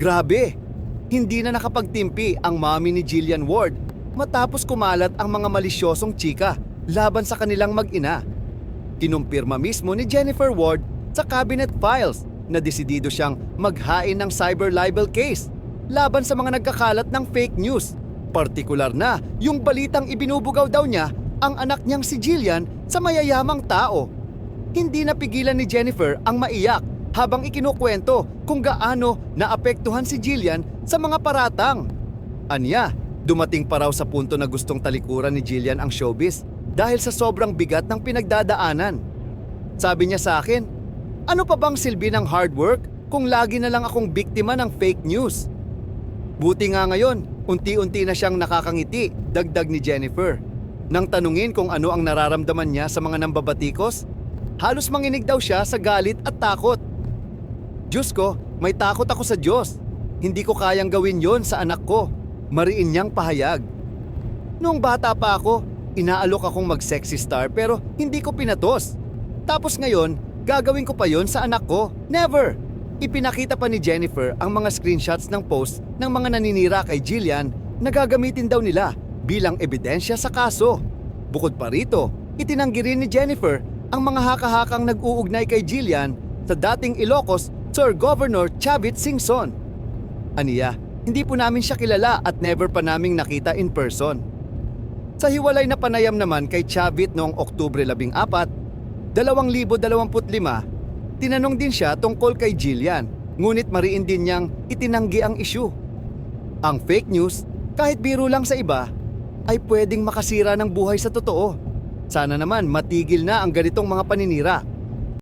Grabe! Hindi na nakapagtimpi ang mami ni Jillian Ward matapos kumalat ang mga malisyosong chika laban sa kanilang mag-ina. Kinumpirma mismo ni Jennifer Ward sa cabinet files na desidido siyang maghain ng cyber libel case laban sa mga nagkakalat ng fake news. Partikular na yung balitang ibinubugaw daw niya ang anak niyang si Jillian sa mayayamang tao. Hindi napigilan ni Jennifer ang maiyak habang ikinukwento kung gaano naapektuhan si Jillian sa mga paratang. Anya, dumating pa raw sa punto na gustong talikuran ni Jillian ang showbiz dahil sa sobrang bigat ng pinagdadaanan. Sabi niya sa akin, ano pa bang silbi ng hard work kung lagi na lang akong biktima ng fake news? Buti nga ngayon, unti-unti na siyang nakakangiti, dagdag ni Jennifer. Nang tanungin kung ano ang nararamdaman niya sa mga nambabatikos, halos manginig daw siya sa galit at takot. Diyos ko, may takot ako sa Diyos. Hindi ko kayang gawin yon sa anak ko. Mariin niyang pahayag. Noong bata pa ako, inaalok akong mag-sexy star pero hindi ko pinatos. Tapos ngayon, gagawin ko pa yon sa anak ko. Never! Ipinakita pa ni Jennifer ang mga screenshots ng post ng mga naninira kay Jillian na gagamitin daw nila bilang ebidensya sa kaso. Bukod pa rito, itinanggi rin ni Jennifer ang mga haka-hakang nag-uugnay kay Jillian sa dating Ilocos Sir Governor Chavit Singson. Aniya, hindi po namin siya kilala at never pa naming nakita in person. Sa hiwalay na panayam naman kay Chavit noong Oktubre 14, 2025, tinanong din siya tungkol kay Jillian, ngunit mariin din niyang itinanggi ang isyu. Ang fake news, kahit biro lang sa iba, ay pwedeng makasira ng buhay sa totoo. Sana naman matigil na ang ganitong mga paninira.